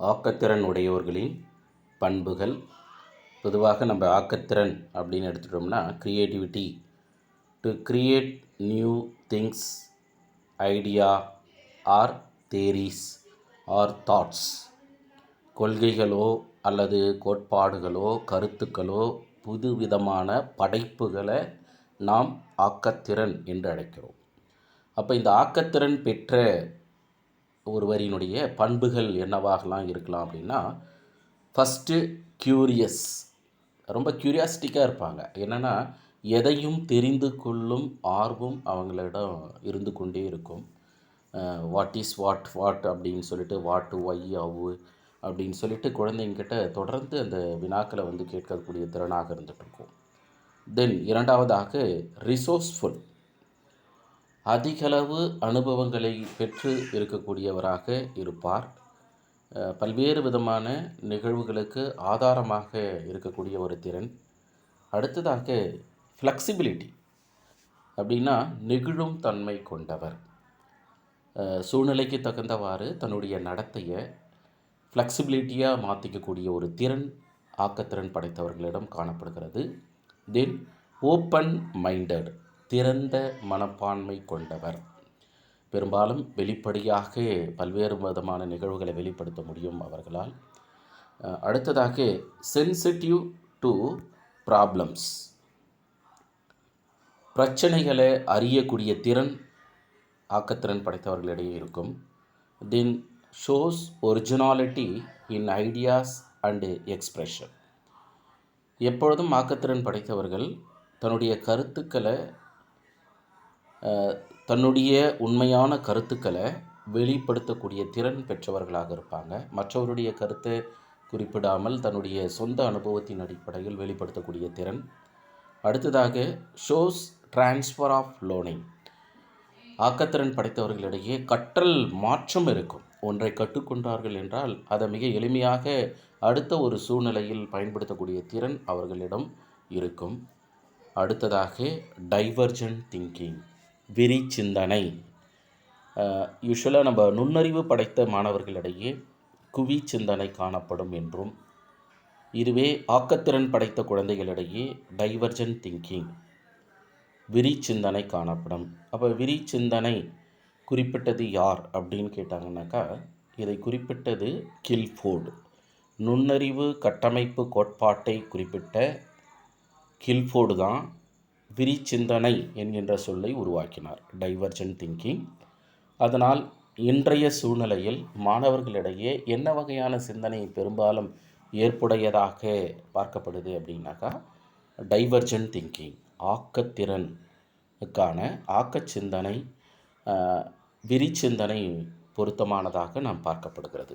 ஆக்கத்திறன் உடையவர்களின் பண்புகள். பொதுவாக நம்ம ஆக்கத்திறன் அப்படின்னு எடுத்துட்டோம்னா creativity to create new things idea are theories are thoughts கொள்கைகளோ அல்லது கோட்பாடுகளோ கருத்துக்களோ புதுவிதமான படைப்புகளை நாம் ஆக்கத்திறன் என்று அழைக்கிறோம். அப்போ இந்த ஆக்கத்திறன் பெற்ற ஒருவரினுடைய பண்புகள் என்னவாகலாம் இருக்கலாம் அப்படின்னா ஃபஸ்ட்டு க்யூரியஸ் ரொம்ப க்யூரியாசிட்டிக்காக இருப்பாங்க. என்னென்னா எதையும் தெரிந்து கொள்ளும் ஆர்வம் அவங்களிடம் இருந்து கொண்டே இருக்கும். வாட் இஸ் வாட் வாட் அப்படின்னு சொல்லிட்டு வாட் ஒய் அவு அப்படின்னு சொல்லிட்டு குழந்தைங்கிட்ட தொடர்ந்து அந்த வினாக்களை வந்து கேட்கக்கூடிய திறனாக இருந்துகிட்ருக்கும் தென் இரண்டாவதாக ரிசோர்ஸ்ஃபுல் அதிகளவு அனுபவங்களை பெற்று இருக்கக்கூடியவராக இருப்பார். பல்வேறு விதமான நிகழ்வுகளுக்கு ஆதாரமாக இருக்கக்கூடிய ஒரு திறன். அடுத்ததாக ஃப்ளெக்சிபிலிட்டி அப்படின்னா நெகிழும் தன்மை கொண்டவர். சூழ்நிலைக்கு தகுந்தவாறு தன்னுடைய நடத்தையை ஃப்ளெக்சிபிலிட்டியாக மாற்றிக்கக்கூடிய ஒரு திறன் ஆக்கத்திறன் படைத்தவர்களிடம் காணப்படுகிறது. தென் ஓப்பன் மைண்டட் திறந்த மனப்பான்மை கொண்டவர். பெரும்பாலும் வெளிப்படையாக பல்வேறு விதமான நிகழ்வுகளை வெளிப்படுத்த முடியும் அவர்களால். அடுத்ததாக சென்சிட்டிவ் டு ப்ராப்ளம்ஸ் பிரச்சனைகளை அறியக்கூடிய திறன் ஆக்கத்திறன் படைத்தவர்களிடையே இருக்கும். Then shows originality in ideas and expression எப்பொழுதும் ஆக்கத்திறன் படைத்தவர்கள் தன்னுடைய கருத்துக்களை தன்னுடைய உண்மையான கருத்துக்களை வெளிப்படுத்தக்கூடிய திறன் பெற்றவர்களாக இருப்பாங்க. மற்றவருடைய கருத்தை குறிப்பிடாமல் தன்னுடைய சொந்த அனுபவத்தின் அடிப்படையில் வெளிப்படுத்தக்கூடிய திறன். அடுத்ததாக ஷோஸ் ட்ரான்ஸ்ஃபர் ஆஃப் லேர்னிங் ஆக்கத்திறன் படைத்தவர்களிடையே கற்றல் மாற்றம் இருக்கும். ஒன்றை கற்றுக்கொண்டார்கள் என்றால் அதை மிக எளிமையாக அடுத்த ஒரு சூழ்நிலையில் பயன்படுத்தக்கூடிய திறன் அவர்களிடம் இருக்கும். அடுத்ததாக டைவர்ஜன் திங்கிங் விரி சிந்தனை யூஸ்வலாக நம்ம நுண்ணறிவு படைத்த மாணவர்களிடையே குவி சிந்தனை காணப்படும் என்றும் இதுவே ஆக்கத்திறன் படைத்த குழந்தைகளிடையே டைவர்ஜன் திங்கிங் விரி சிந்தனை காணப்படும். அப்போ விரி சிந்தனை குறிப்பிட்டது யார் அப்படின்னு கேட்டாங்கன்னாக்கா இதை குறிப்பிட்டது கில்ஃபோர்டு. நுண்ணறிவு கட்டமைப்பு கோட்பாட்டை குறிப்பிட்ட கில்ஃபோர்டு தான் விரிச்சிந்தனை என்கின்ற சொல்லை உருவாக்கினார். டைவர்ஜென்ட் திங்கிங் அதனால் இன்றைய சூழ்நிலையில் மாணவர்களிடையே என்ன வகையான சிந்தனை பெரும்பாலும் ஏற்புடையதாக பார்க்கப்படுது அப்படின்னாக்கா டைவர்ஜென்ட் திங்கிங் ஆக்கத்திறனுக்கான ஆக்கச்சிந்தனை விரிச்சிந்தனை பொருத்தமானதாக நாம் பார்க்கப்படுகிறது.